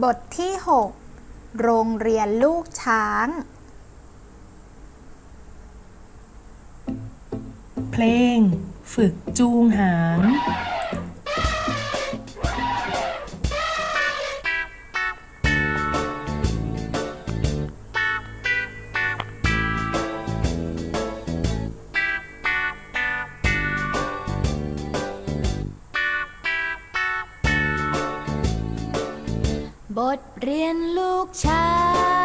บทที่ 6 โรงเรียนลูกช้าง เพลง ฝึกจูงหาง บทเรียนลูกชาย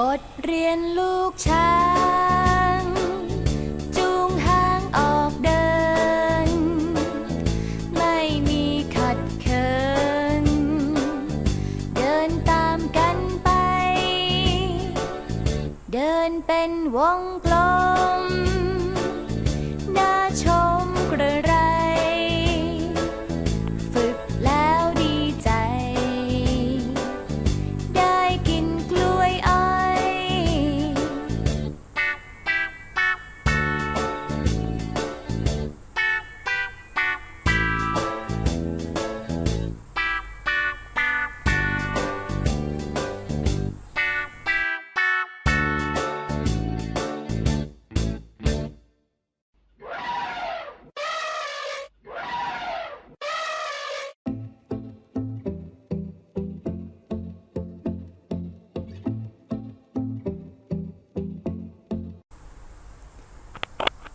บทเรียนลูกช้าง จูงหางออกเดิน ไม่มีขัดเขิน เดินตามกันไป เดินเป็นวง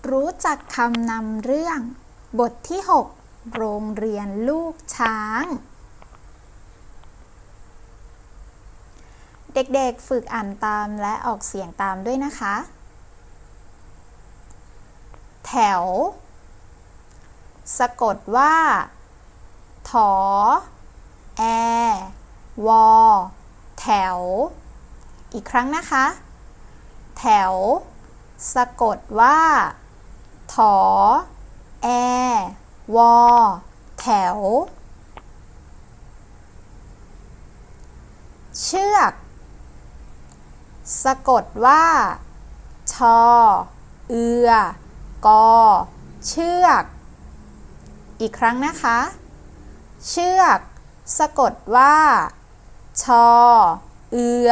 รู้จักคำนำเรื่อง บทที่ 6 โรงเรียนลูกช้าง เด็กๆฝึกอ่านตามและออกเสียงตามด้วยนะคะ แถว สะกดว่า ถอ แอ วอ แถว อีกครั้งนะคะ แถว สะกดว่า ถอ แอ วอ แถว เชือก สะกดว่า ชอ เอือ กอ เชือก อีกครั้งนะคะ เชือก สะกดว่า ชอ เอือ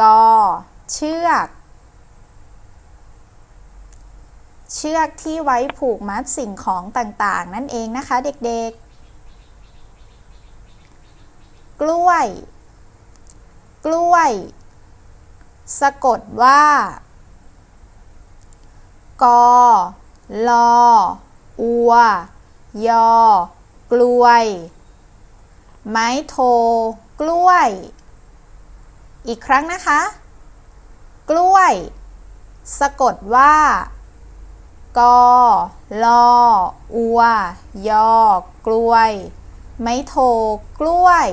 กอ เชือก เชือกที่ไว้ผูกมัดสิ่งของต่างๆ นั่นเองนะคะเด็กๆ กล้วย กล้วย สะกดว่า กอลอ อัว ยอ กล้วย ไม้โท กล้วย อีกครั้งนะคะ กล้วย สะกดว่า กอลออัว ยอ กล้วย ไม้โทกล้วย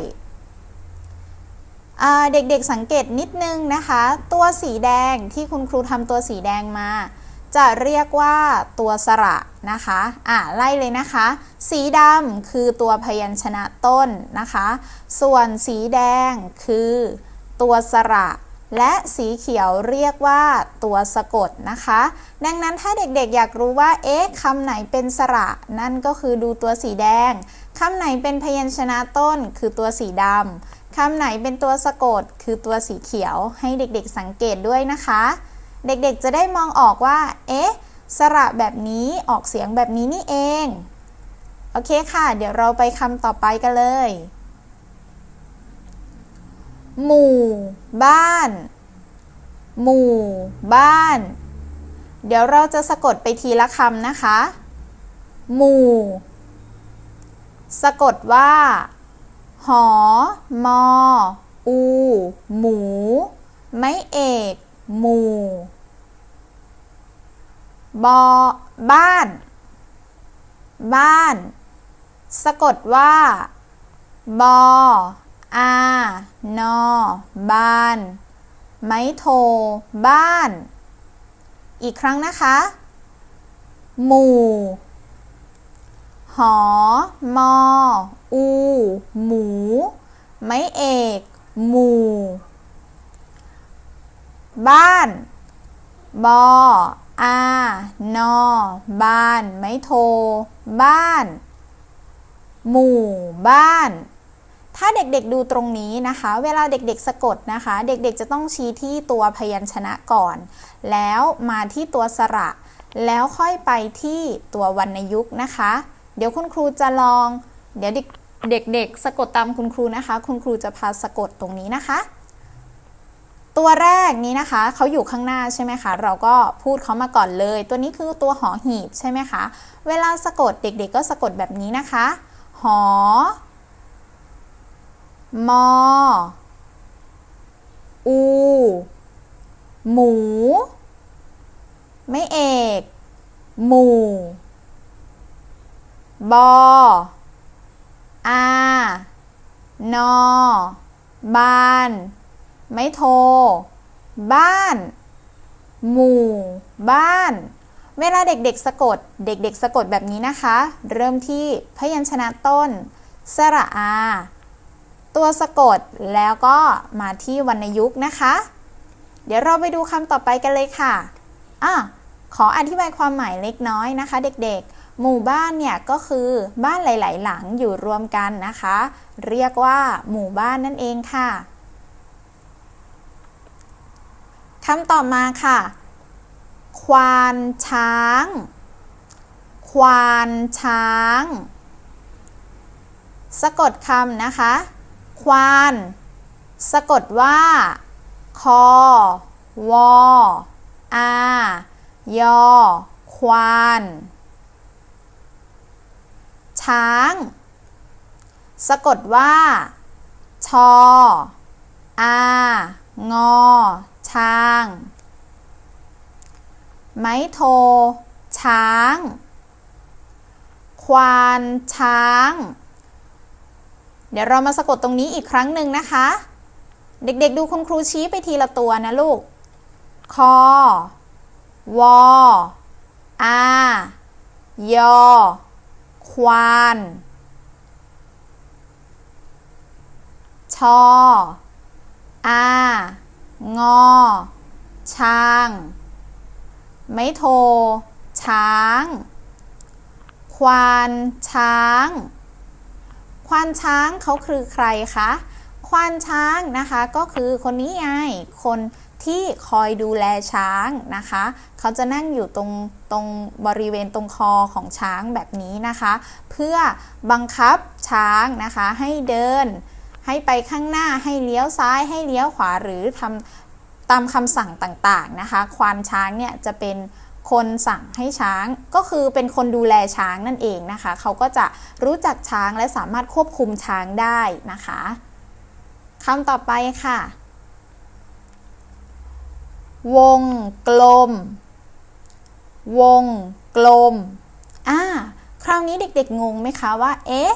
เด็กๆสังเกตนิดนึงนะคะ ตัวสีแดงที่คุณครูทำตัวสีแดงมา จะเรียกว่าตัวสระนะคะอ่าไล่เลยนะคะ สีดำคือตัวพยัญชนะต้นนะคะ ส่วนสีแดงคือตัวสระ และสีเขียวเรียกว่าตัวสะกดนะคะ ดังนั้นถ้าเด็กๆอยากรู้ว่า เอ๊ะคำไหนเป็นสระ นั่นก็คือดูตัวสีแดงคำไหนเป็นพยัญชนะต้น คือตัวสีดำคำไหนเป็นตัวสะกด คือตัวสีเขียว ให้เด็กๆสังเกตด้วยนะคะ เด็กๆจะได้มองออกว่า เอ๊ะ สระแบบนี้ออกเสียงแบบนี้นี่เอง โอเคค่ะ เดี๋ยวเราไปคำต่อไปกันเลย หมู่บ้าน หมู่บ้าน เดี๋ยวเราจะสะกดไปทีละคำนะคะ หมู่ สะกดว่า หอ มอ อู หมู ไม่เอก หมู่ บอ บ้าน บ้าน สะกดว่า บอ อา นอ บ้าน ไม้โท บ้าน อีกครั้งนะคะ หมู่ หอ มอ อู หมู ไม้เอก หมู่ บ้าน บอ อา นอ บ้าน ไม้โท บ้าน หมู่บ้าน ถ้าเด็กๆดูตรงนี้นะคะ เวลาเด็กๆสะกดนะคะ เด็กๆจะต้องชี้ที่ตัวพยัญชนะก่อน แล้วมาที่ตัวสระ แล้วค่อยไปที่ตัววรรณยุกต์นะคะ เดี๋ยวคุณครูจะลอง เดี๋ยวเด็กๆสะกดตามคุณครูนะคะ คุณครูจะพาสะกดตรงนี้นะคะ ตัวแรกนี้นะคะเขาอยู่ข้างหน้าใช่ไหมคะ เราก็พูดเขามาก่อนเลย ตัวนี้คือตัวหอหีบใช่ไหมคะ เวลาสะกดเด็กๆ ก็สะกดแบบนี้นะคะ หอ มอ อู หมู ไม่เอก หมู่ บอ อา นอบ้าน ไม่โทรบ้าน หมู่ บ้าน เวลาเด็กๆสะกด เด็กๆสะกดแบบนี้นะคะ เริ่มที่พยัญชนะต้น สระอา ตัวสะกดแล้วก็มาที่วรรณยุกต์นะคะ เดี๋ยวเราไปดูคำต่อไปกันเลยค่ะอะขออธิบายความหมายเล็กน้อยนะคะ เด็กๆ หมู่บ้านเนี่ยก็คือบ้านหลาย ๆ หลังอยู่รวมกันนะคะ เรียกว่าหมู่บ้านนั่นเองค่ะคำต่อมาค่ะ ควานช้าง ควานช้าง สะกดคำนะคะ ควาน สะกดว่า คอ วอ อา ยอ ควาน ช้าง สะกดว่า ชอ อา งอ ช้าง ไม้โท ช้าง ควานช้าง เดี๋ยวเรามาสะกดตรงนี้อีกครั้งหนึ่งนะคะ เด็กๆดูคุณครูชี้ไปทีละตัวนะลูก คอ วอ อา ยอ ควาน ชอ อา งอ ช้าง ไม่โท ช้าง ควาน ช้าง ควานช้างเขาคือใครคะ ควานช้างนะคะก็คือคนนี้ไง คนที่คอยดูแลช้างนะคะ เขาจะนั่งอยู่ตรงตรงบริเวณตรงคอของช้างแบบนี้นะคะ เพื่อบังคับช้างนะคะให้เดิน ให้ไปข้างหน้าให้เลี้ยวซ้ายให้เลี้ยวขวาหรือทำตามคำสั่งต่างๆนะคะ ควานช้างเนี่ยจะเป็น คนสั่งให้ช้างก็คือเป็นคนดูแลช้างนั่นเองนะคะ เขาก็จะรู้จักช้างและสามารถควบคุมช้างได้นะคะคำต่อไปค่ะ วงกลม วงกลมอ่าคราวนี้เด็กๆงงไหมคะว่า เอ๊ะ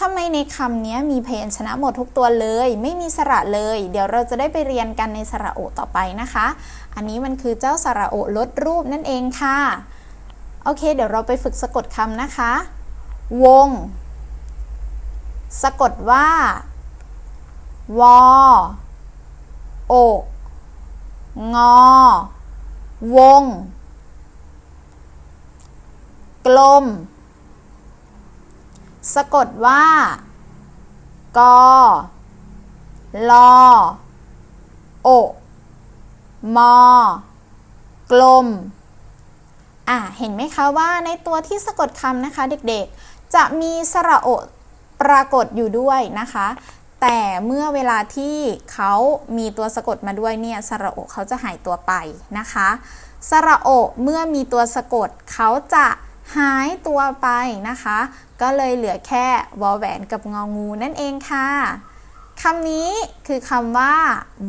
ทำไมในคำนี้มีพยัญชนะหมดทุกตัวเลย ไม่มีสระเลย เดี๋ยวเราจะได้ไปเรียนกันในสระโอต่อไปนะคะ อันนี้มันคือเจ้าสระโอลดรูปนั่นเองค่ะ โอเค เดี๋ยวเราไปฝึกสะกดคำนะคะ วง สะกดว่า วอโอกงอ วง กลม สะกดว่า กอลอโอมอกลม อะ เห็นไหมคะว่าในตัวที่สะกดคำนะคะเด็กๆ จะมีสระโอปรากฏอยู่ด้วยนะคะ แต่เมื่อเวลาที่เขามีตัวสะกดมาด้วยเนี่ยสระโอเขาจะหายตัวไปนะคะ สระโอเมื่อมีตัวสะกดเขาจะหายตัวไปนะคะ ก็เลยเหลือแค่วอแหวนกับงองูนั่นเองค่ะคำนี้คือคำว่า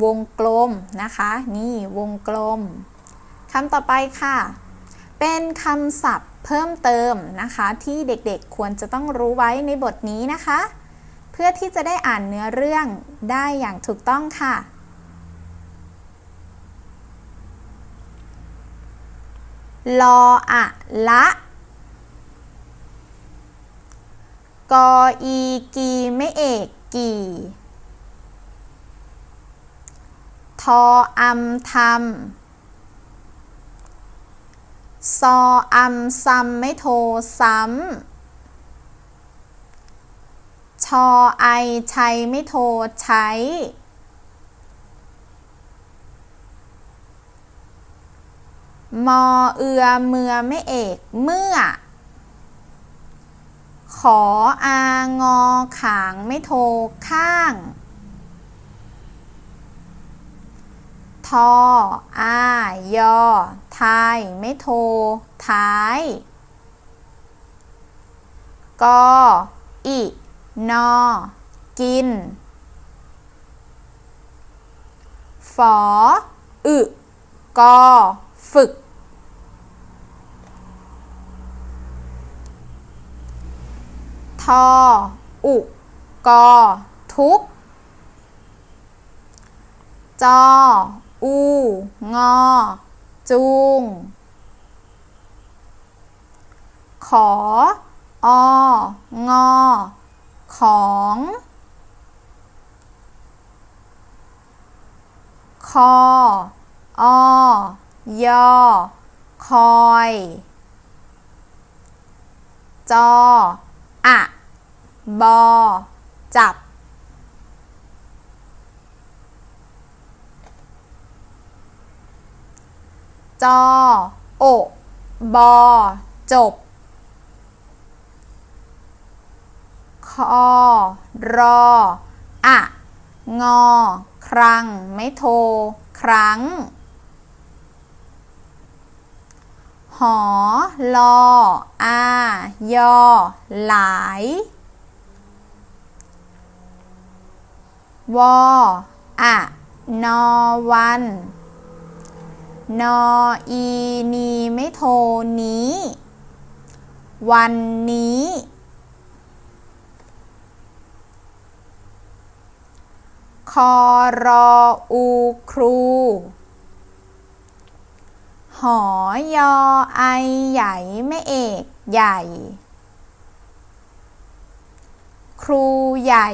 วงกลมนะคะ นี่วงกลมคำต่อไปค่ะ เป็นคำศัพท์เพิ่มเติมนะคะ ที่เด็กๆควรจะต้องรู้ไว้ในบทนี้นะคะ เพื่อที่จะได้อ่านเนื้อเรื่องได้อย่างถูกต้องค่ะ ลออะละ กออีกีไม่เอกกี่ ทออัมทำซออัมซัมไม่โทซ้ำชอไอชัยไม่โทใช้มอเอือเมือไม่เอกเมื่อ ขออางอขางไม่โทข้าง ทออายอทายไม่โทท้ายกออินอกิน ฝออึกอฝึก ทอ อุกกอทุก จอ อู งอจูงขอ อ งอ ของ คอ อ ยอ คอย จอ อะบอ จับ จอ โอ บอ จบ คอ รอ อะ งอ ครังไม่โทร ครั้ง หอ ลอ อา ยอ หลาย วออะนอวัน นออีนีไม่โทนี้ วันนี้ คอรออูครู หอยอไอใหญ่ไม่เอกใหญ่ ครูใหญ่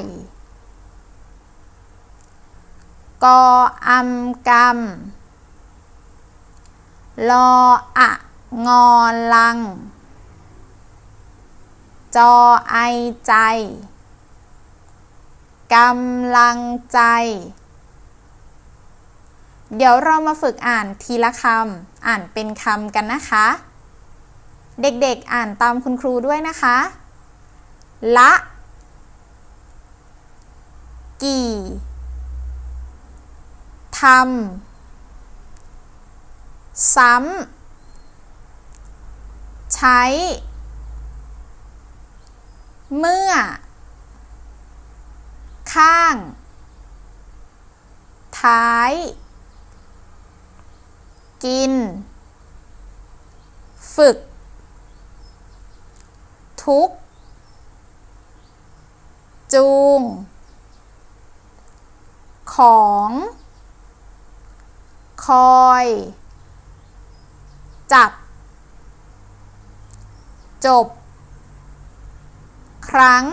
กออัมกำลออะงอลัง จอไอใจกำลังใจ เดี๋ยวเรามาฝึกอ่านทีละคำ อ่านเป็นคำกันนะคะ เด็กๆอ่านตามคุณครูด้วยนะคะ ละ กี่ทำซ้ำ ใช้ เมื่อ ข้าง ท้าย กิน ฝึก ทุก จูง ของ คอย จับ จบ ครั้ง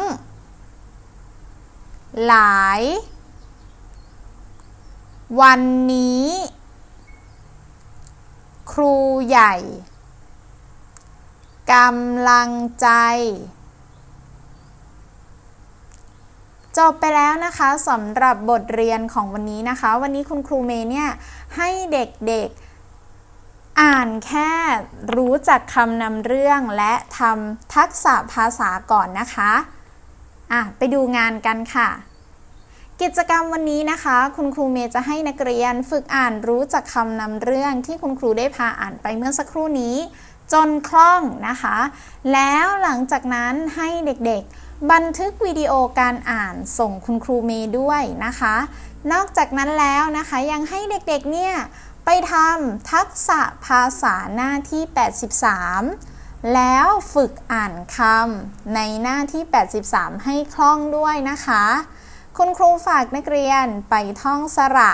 หลาย วันนี้ ครูใหญ่กำลังใจ จบไปแล้วนะคะสำหรับบทเรียนของวันนี้นะคะ วันนี้คุณครูเมย์เนี่ยให้เด็กๆ อ่านแค่รู้จักคำนำเรื่องและทำทักษะภาษาก่อนนะคะ อะ ไปดูงานกันค่ะ กิจกรรมวันนี้นะคะ คุณครูเมย์จะให้นักเรียนฝึกอ่านรู้จักคำนำเรื่องที่คุณครูได้พาอ่านไปเมื่อสักครู่นี้ จนคล่องนะคะ แล้วหลังจากนั้นให้เด็กๆ บันทึกวิดีโอการอ่านส่งคุณครูเมย์ด้วยนะคะ นอกจากนั้นแล้วนะคะยังให้เด็กๆเนี่ยไปทำทักษะภาษาหน้าที่ 83 แล้วฝึกอ่านคำในหน้าที่ 83 ให้คล่องด้วยนะคะ คุณครูฝากนักเรียนไปท่องสระ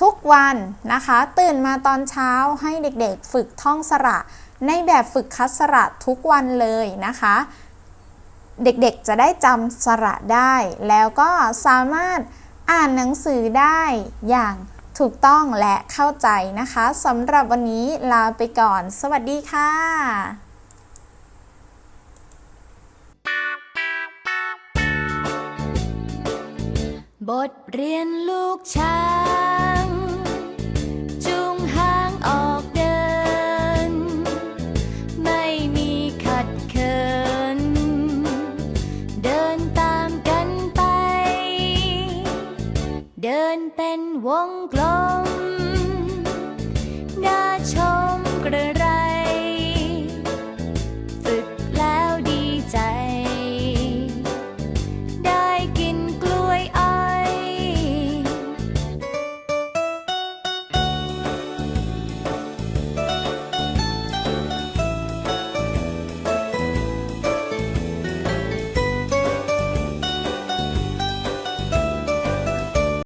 ทุกวันนะคะ ตื่นมาตอนเช้าให้เด็กๆ ฝึกท่องสระ ในแบบฝึกคัดสระทุกวันเลยนะคะ เด็กๆจะได้จำสระได้ แล้วก็สามารถอ่านหนังสือได้อย่างถูกต้องและเข้าใจนะคะสำหรับวันนี้ลาไปก่อน สวัสดีค่ะ บทเรียนลูกช้างจูงหางออกเดิน ไม่มีขัดเขิน เดินตามกันไป เดินเป็นวงกลม